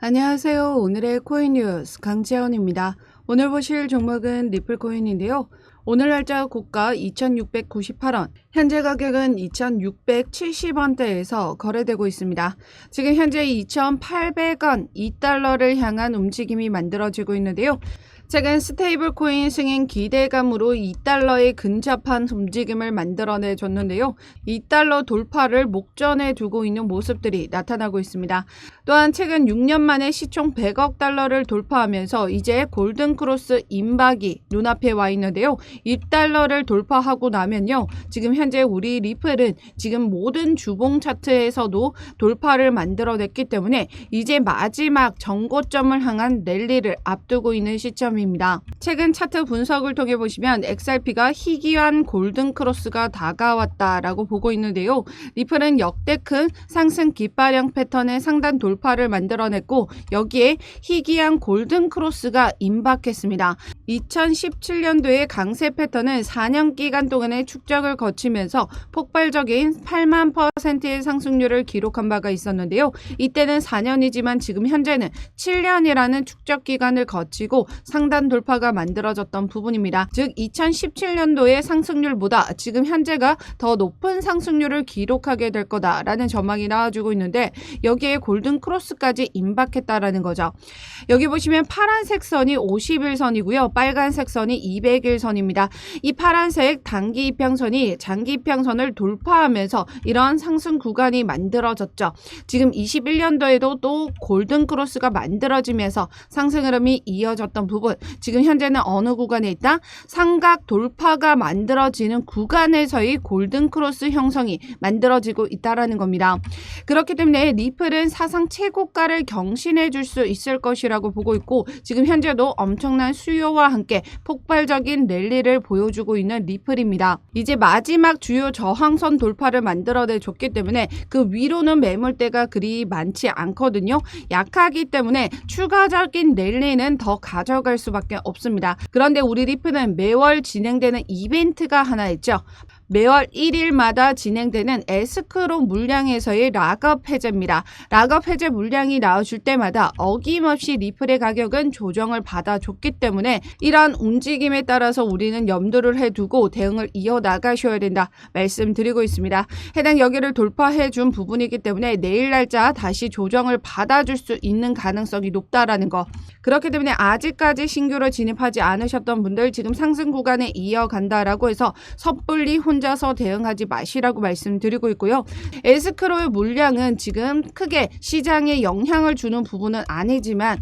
안녕하세요. 오늘의 코인 뉴스 강지원입니다. 오늘 보실 종목은 리플코인인데요. 오늘 날짜 고가 2,698원, 현재 가격은 2,670원대에서 거래되고 있습니다. 지금 현재 2,800원, 2달러를 향한 움직임이 만들어지고 있는데요. 최근 스테이블 코인 승인 기대감으로 2달러에 근접한 움직임을 만들어내 줬는데요. 2달러 돌파를 목전에 두고 있는 모습들이 나타나고 있습니다. 또한 최근 6년 만에 시총 100억 달러를 돌파하면서 이제 골든크로스 임박이 눈앞에 와 있는데요. 2달러를 돌파하고 나면요. 지금 현재 우리 리플은 지금 모든 주봉 차트에서도 돌파를 만들어냈기 때문에 이제 마지막 정고점을 향한 랠리를 앞두고 있는 시점 입니다. 최근 차트 분석을 통해 보시면 XRP가 희귀한 골든크로스가 다가왔다라고 보고 있는데요. 리플은 역대 큰 상승 깃발형 패턴의 상단 돌파를 만들어냈고 여기에 희귀한 골든크로스가 임박했습니다. 2017년도의 강세 패턴은 4년 기간 동안의 축적을 거치면서 폭발적인 8만 퍼센트의 상승률을 기록한 바가 있었는데요. 이때는 4년이지만 지금 현재는 7년이라는 축적 기간을 거치고 상단 돌파가 만들어졌던 부분입니다. 즉 2017년도의 상승률보다 지금 현재가 더 높은 상승률을 기록하게 될 거다라는 전망이 나와주고 있는데 여기에 골든 크로스까지 임박했다라는 거죠. 여기 보시면 파란색 선이 50일선이고요. 빨간색 선이 200일선입니다. 이 파란색 단기 이평선이 장기 이평선을 돌파하면서 이런 상승 구간이 만들어졌죠. 지금 21년도에도 또 골든 크로스가 만들어지면서 상승 흐름이 이어졌던 부분. 지금 현재는 어느 구간에 있다? 삼각 돌파가 만들어지는 구간에서의 골든 크로스 형성이 만들어지고 있다라는 겁니다. 그렇기 때문에 리플은 사상 최고가를 경신해 줄 수 있을 것이라고 보고 있고 지금 현재도 엄청난 수요와 함께 폭발적인 랠리를 보여주고 있는 리플입니다. 이제 마지막 주요 저항선 돌파를 만들어내 줬기 때문에 그 위로는 매물대가 그리 많지 않거든요. 약하기 때문에 추가적인 랠리는 더 가져갈 수 밖에 없습니다. 그런데 우리 리플은 매월 진행되는 이벤트가 하나 있죠. 매월 1일마다 진행되는 에스크로 물량에서의 락업 해제입니다. 락업 해제 물량이 나와줄 때마다 어김없이 리플의 가격은 조정을 받아줬기 때문에 이러한 움직임에 따라서 우리는 염두를 해두고 대응을 이어나가셔야 된다 말씀드리고 있습니다. 해당 여기를 돌파해 준 부분이기 때문에 내일 날짜 다시 조정을 받아줄 수 있는 가능성이 높다라는 거. 그렇기 때문에 아직까지 신규로 진입하지 않으셨던 분들 지금 상승 구간에 이어간다라고 해서 섣불리 혼 자서 대응하지 마시라고 말씀드리고 있고요. 에스크로의 물량은 지금 크게 시장에 영향을 주는 부분은 아니지만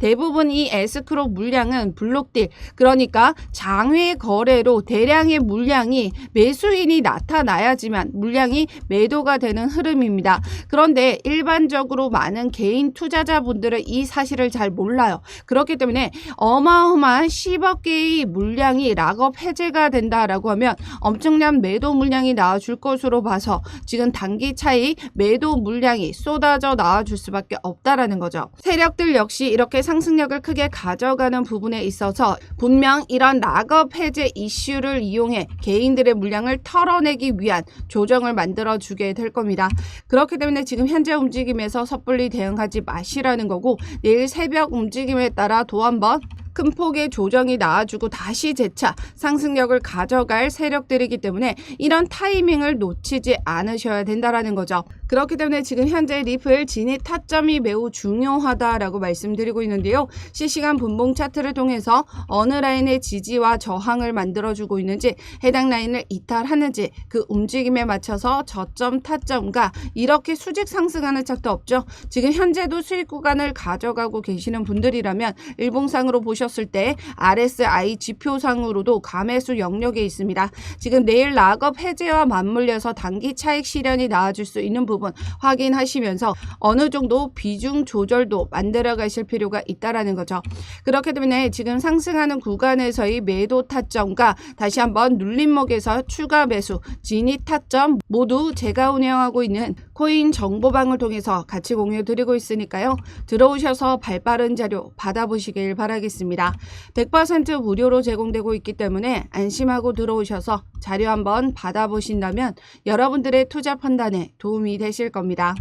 대부분 이 에스크로 물량은 블록딜 그러니까 장외 거래로 대량의 물량이 매수인이 나타나야지만 물량이 매도가 되는 흐름입니다. 그런데 일반적으로 많은 개인 투자자분들은 이 사실을 잘 몰라요. 그렇기 때문에 어마어마한 10억 개의 물량이 락업 해제가 된다라고 하면 엄청난 매도 물량이 나와줄 것으로 봐서 지금 단기 차이 매도 물량이 쏟아져 나와줄 수밖에 없다라는 거죠. 세력들 역시 이렇게 상승력을 크게 가져가는 부분에 있어서 분명 이런 락업 해제 이슈를 이용해 개인들의 물량을 털어내기 위한 조정을 만들어 주게 될 겁니다. 그렇기 때문에 지금 현재 움직임에서 섣불리 대응하지 마시라는 거고 내일 새벽 움직임에 따라 또 한번 큰 폭의 조정이 나와주고 다시 재차 상승력을 가져갈 세력들이기 때문에 이런 타이밍을 놓치지 않으셔야 된다라는 거죠. 그렇기 때문에 지금 현재 리플 진입 타점이 매우 중요하다라고 말씀드리고 있는데요. 실시간 분봉 차트를 통해서 어느 라인의 지지와 저항을 만들어주고 있는지 해당 라인을 이탈하는지 그 움직임에 맞춰서 저점 타점과 이렇게 수직 상승하는 차트 없죠. 지금 현재도 수익 구간을 가져가고 계시는 분들이라면 일봉상으로 보셨을 때 RSI 지표상으로도 감매수 영역에 있습니다. 지금 내일 락업 해제와 맞물려서 단기 차익 실현이 나와줄 수 있는 부분 확인하시면서 어느 정도 비중 조절도 만들어 가실 필요가 있다라는 거죠. 그렇기 때문에 지금 상승하는 구간에서의 매도 타점과 다시 한번 눌림목에서 추가 매수, 진입 타점 모두 제가 운영하고 있는 코인 정보방을 통해서 같이 공유 드리고 있으니까요. 들어오셔서 발빠른 자료 받아보시길 바라겠습니다. 100% 무료로 제공되고 있기 때문에 안심하고 들어오셔서 자료 한번 받아보신다면 여러분들의 투자 판단에 도움이 되실 겁니다.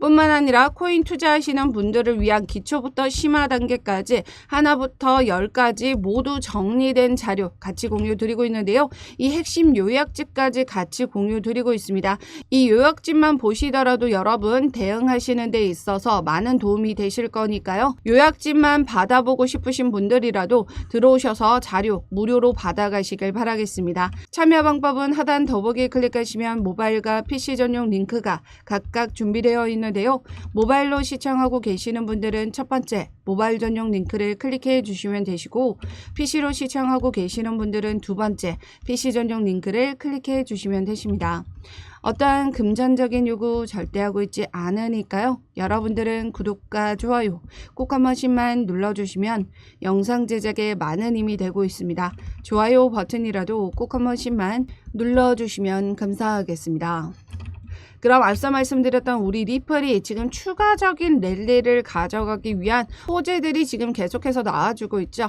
뿐만 아니라 코인 투자하시는 분들을 위한 기초부터 심화 단계까지 하나부터 열까지 모두 정리된 자료 같이 공유 드리고 있는데요. 이 핵심 요약집까지 같이 공유 드리고 있습니다. 이 요약집만 보시더라도 여러분 대응하시는 데 있어서 많은 도움이 되실 거니까요. 요약집만 받아보고 싶으신 분들이라도 들어오셔서 자료 무료로 받아가시길 바라겠습니다. 참여 방법은 하단 더보기 클릭하시면 모바일과 PC 전용 링크가 각각 준비되어 있는데요. 모바일로 시청하고 계시는 분들은 첫 번째 모바일 전용 링크를 클릭해 주시면 되시고 PC로 시청하고 계시는 분들은 두 번째 PC 전용 링크를 클릭해 주시면 되십니다. 어떠한 금전적인 요구 절대 하고 있지 않으니까요. 여러분들은 구독과 좋아요 꼭 한 번씩만 눌러주시면 영상 제작에 많은 힘이 되고 있습니다. 좋아요 버튼이라도 꼭 한 번씩만 눌러주시면 감사하겠습니다. 그럼 앞서 말씀드렸던 우리 리플이 지금 추가적인 랠리를 가져가기 위한 호재들이 지금 계속해서 나와주고 있죠.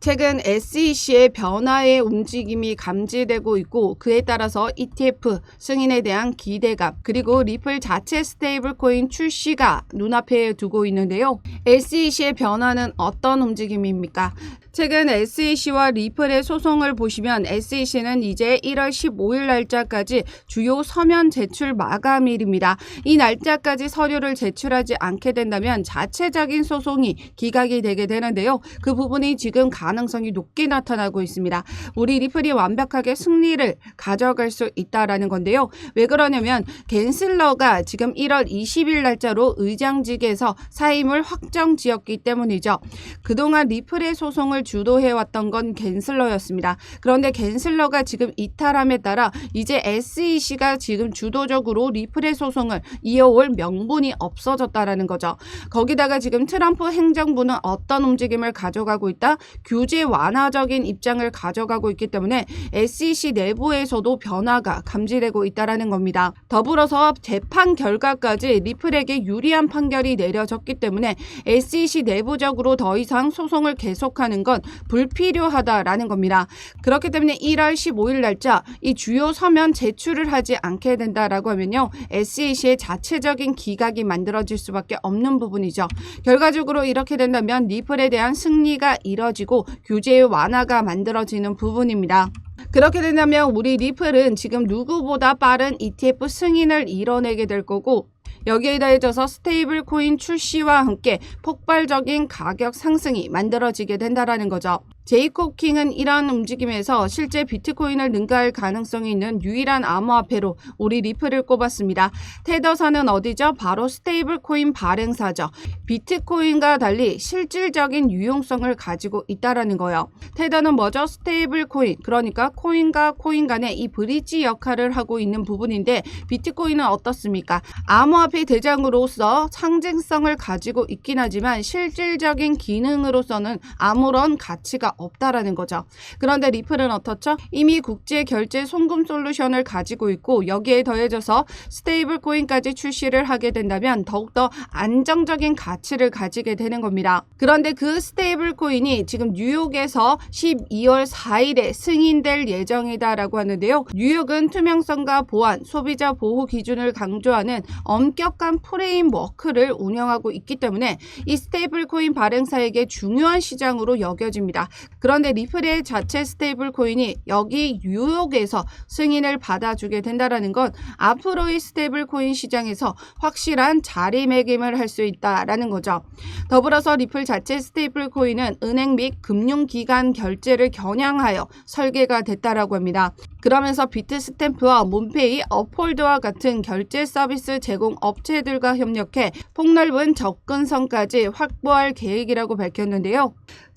최근 SEC의 변화의 움직임이 감지되고 있고 그에 따라서 ETF 승인에 대한 기대감 그리고 리플 자체 스테이블 코인 출시가 눈앞에 두고 있는데요. SEC의 변화는 어떤 움직임입니까? 최근 SEC와 리플의 소송을 보시면 SEC는 이제 1월 15일 날짜까지 주요 서면 제출 마감일입니다. 이 날짜까지 서류를 제출하지 않게 된다면 자체적인 소송이 기각이 되게 되는데요. 그 부분이 지금 가능성이 높게 나타나고 있습니다. 우리 리플이 완벽하게 승리를 가져갈 수 있다라는 건데요. 왜 그러냐면 겐슬러가 지금 1월 20일 날짜로 의장직에서 사임을 확정 지었기 때문이죠. 그동안 리플의 소송을 주도해왔던 건 겐슬러였습니다. 그런데 겐슬러가 지금 이탈함에 따라 이제 SEC가 지금 주도적으로 리플의 소송을 이어올 명분이 없어졌다라는 거죠. 거기다가 지금 트럼프 행정부는 어떤 움직임을 가져가고 있다? 규제 완화적인 입장을 가져가고 있기 때문에 SEC 내부에서도 변화가 감지되고 있다라는 겁니다. 더불어서 재판 결과까지 리플에게 유리한 판결이 내려졌기 때문에 SEC 내부적으로 더 이상 소송을 계속하는 건 불필요하다라는 겁니다. 그렇기 때문에 1월 15일 날짜 이 주요 서면 제출을 하지 않게 된다라고 하면요. SEC의 자체적인 기각이 만들어질 수밖에 없는 부분이죠. 결과적으로 이렇게 된다면 리플에 대한 승리가 이뤄지고 규제 완화가 만들어지는 부분입니다. 그렇게 된다면 우리 리플은 지금 누구보다 빠른 ETF 승인을 이뤄내게 될 거고 여기에 더해져서 스테이블 코인 출시와 함께 폭발적인 가격 상승이 만들어지게 된다라는 거죠. 제이콥 킹은 이러한 움직임에서 실제 비트코인을 능가할 가능성이 있는 유일한 암호화폐로 우리 리플을 꼽았습니다. 테더사는 어디죠? 바로 스테이블 코인 발행사죠. 비트코인과 달리 실질적인 유용성을 가지고 있다라는 거예요. 테더는 뭐죠? 스테이블 코인, 그러니까 코인과 코인 간의 이 브릿지 역할을 하고 있는 부분인데 비트코인은 어떻습니까? 암호화폐 대장으로서 상징성을 가지고 있긴 하지만 실질적인 기능으로서는 아무런 가치가 없다라는 거죠. 그런데 리플은 어떻죠? 이미 국제 결제 송금 솔루션을 가지고 있고 여기에 더해져서 스테이블 코인까지 출시를 하게 된다면 더욱더 안정적인 가치를 가지게 되는 겁니다. 그런데 그 스테이블 코인이 지금 뉴욕에서 12월 4일에 승인될 예정이다라고 하는데요. 뉴욕은 투명성과 보안, 소비자 보호 기준을 강조하는 엄격한 프레임워크를 운영하고 있기 때문에 이 스테이블 코인 발행사에게 중요한 시장으로 여겨집니다. 그런데 리플의 자체 스테이블 코인이 여기 뉴욕에서 승인을 받아주게 된다라는 건 앞으로의 스테이블 코인 시장에서 확실한 자리매김을 할 수 있다라는 거죠. 더불어서 리플 자체 스테이블 코인은 은행 및 금융기관 결제를 겨냥하여 설계가 됐다라고 합니다. 그러면서 비트 스탬프와 몬페이, 업홀드와 같은 결제 서비스 제공 업체들과 협력해 폭넓은 접근성까지 확보할 계획이라고 밝혔는데요.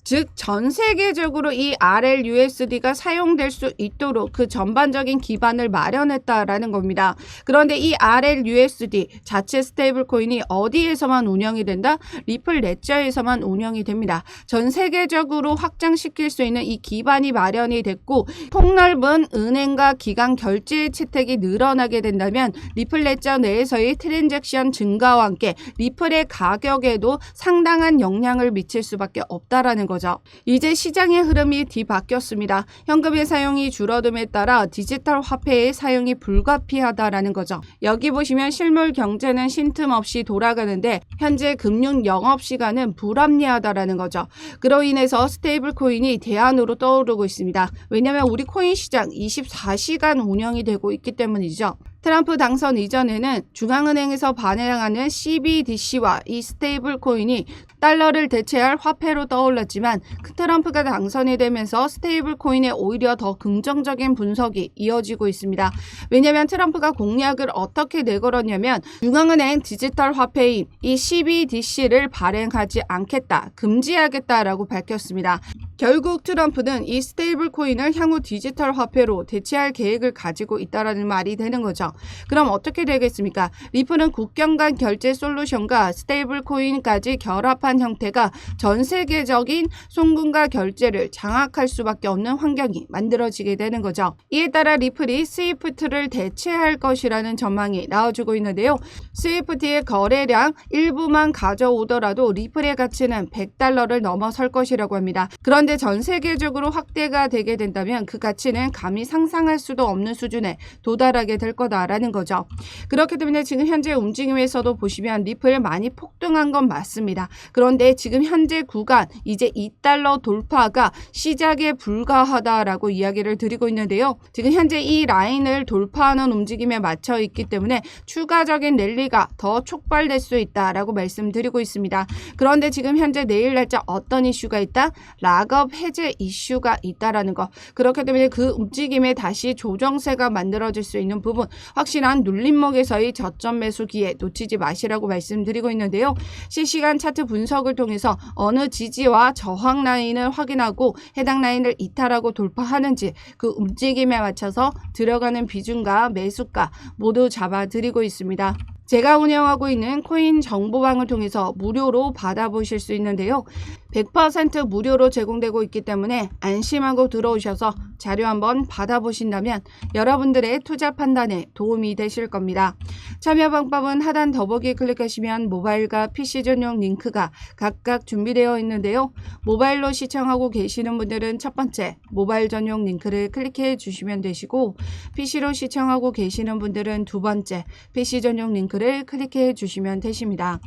즉, 전 세계적으로 이 RLUSD가 사용될 수 있도록 그 전반적인 기반을 마련했다라는 겁니다. 그런데 이 RLUSD 자체 스테이블 코인이 어디에서만 운영이 된다? 리플 레저에서만 운영이 됩니다. 전 세계적으로 확장시킬 수 있는 이 기반이 마련이 됐고 폭넓은 은행과 기관 결제 채택이 늘어나게 된다면 리플 레저 내에서의 트랜잭션 증가와 함께 리플의 가격에도 상당한 영향을 미칠 수밖에 없다라는 거죠. 거죠. 이제 시장의 흐름이 뒤바뀌었습니다. 현금의 사용이 줄어듦에 따라 디지털 화폐의 사용이 불가피하다라는 거죠. 여기 보시면 실물 경제는 쉰틈없이 돌아가는데 현재 금융 영업 시간은 불합리하다라는 거죠. 그로 인해서 스테이블 코인이 대안으로 떠오르고 있습니다. 왜냐하면 우리 코인 시장 24시간 운영이 되고 있기 때문이죠. 트럼프 당선 이전에는 중앙은행에서 발행하는 CBDC와 이 스테이블 코인이 달러를 대체할 화폐로 떠올랐지만 그 트럼프가 당선이 되면서 스테이블 코인에 오히려 더 긍정적인 분석이 이어지고 있습니다. 왜냐하면 트럼프가 공약을 어떻게 내걸었냐면 중앙은행 디지털 화폐인 이 CBDC를 발행하지 않겠다, 금지하겠다라고 밝혔습니다. 결국 트럼프는 이 스테이블 코인을 향후 디지털 화폐로 대체할 계획을 가지고 있다라는 말이 되는 거죠. 그럼 어떻게 되겠습니까? 리플은 국경 간 결제 솔루션과 스테이블 코인까지 결합한 형태가 전 세계적인 송금과 결제를 장악할 수밖에 없는 환경이 만들어지게 되는 거죠. 이에 따라 리플이 스위프트를 대체할 것이라는 전망이 나와주고 있는데요. 스위프트의 거래량 일부만 가져오더라도 리플의 가치는 100달러를 넘어설 것이라고 합니다. 그런데 전 세계적으로 확대가 되게 된다면 그 가치는 감히 상상할 수도 없는 수준에 도달하게 될 거다 라는 거죠. 그렇기 때문에 지금 현재 움직임에서도 보시면 리플 많이 폭등한 건 맞습니다. 그런데 지금 현재 구간 이제 2달러 돌파가 시작에 불과하다라고 이야기를 드리고 있는데요. 지금 현재 이 라인을 돌파하는 움직임에 맞춰 있기 때문에 추가적인 랠리가 더 촉발될 수 있다라고 말씀드리고 있습니다. 그런데 지금 현재 내일 날짜 어떤 이슈가 있다? 락업 해제 이슈가 있다라는 거. 그렇기 때문에 그 움직임에 다시 조정세가 만들어질 수 있는 부분 확실한 눌림목에서의 저점 매수 기회 놓치지 마시라고 말씀드리고 있는데요. 실시간 차트 분석을 통해서 어느 지지와 저항 라인을 확인하고 해당 라인을 이탈하고 돌파하는지 그 움직임에 맞춰서 들어가는 비중과 매수가 모두 잡아드리고 있습니다. 제가 운영하고 있는 코인 정보방을 통해서 무료로 받아보실 수 있는데요. 100% 무료로 제공되고 있기 때문에 안심하고 들어오셔서 자료 한번 받아보신다면 여러분들의 투자 판단에 도움이 되실 겁니다. 참여 방법은 하단 더보기 클릭하시면 모바일과 PC 전용 링크가 각각 준비되어 있는데요. 모바일로 시청하고 계시는 분들은 첫 번째 모바일 전용 링크를 클릭해 주시면 되시고 PC로 시청하고 계시는 분들은 두 번째 PC 전용 링크를 클릭해 주시면 되십니다.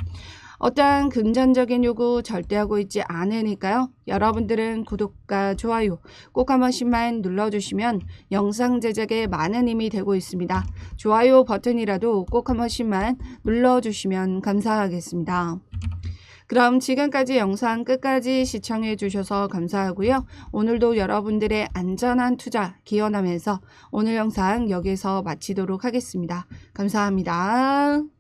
어떠한 금전적인 요구 절대 하고 있지 않으니까요. 여러분들은 구독과 좋아요 꼭 한 번씩만 눌러주시면 영상 제작에 많은 힘이 되고 있습니다. 좋아요 버튼이라도 꼭 한 번씩만 눌러주시면 감사하겠습니다. 그럼 지금까지 영상 끝까지 시청해 주셔서 감사하고요. 오늘도 여러분들의 안전한 투자 기원하면서 오늘 영상 여기서 마치도록 하겠습니다. 감사합니다.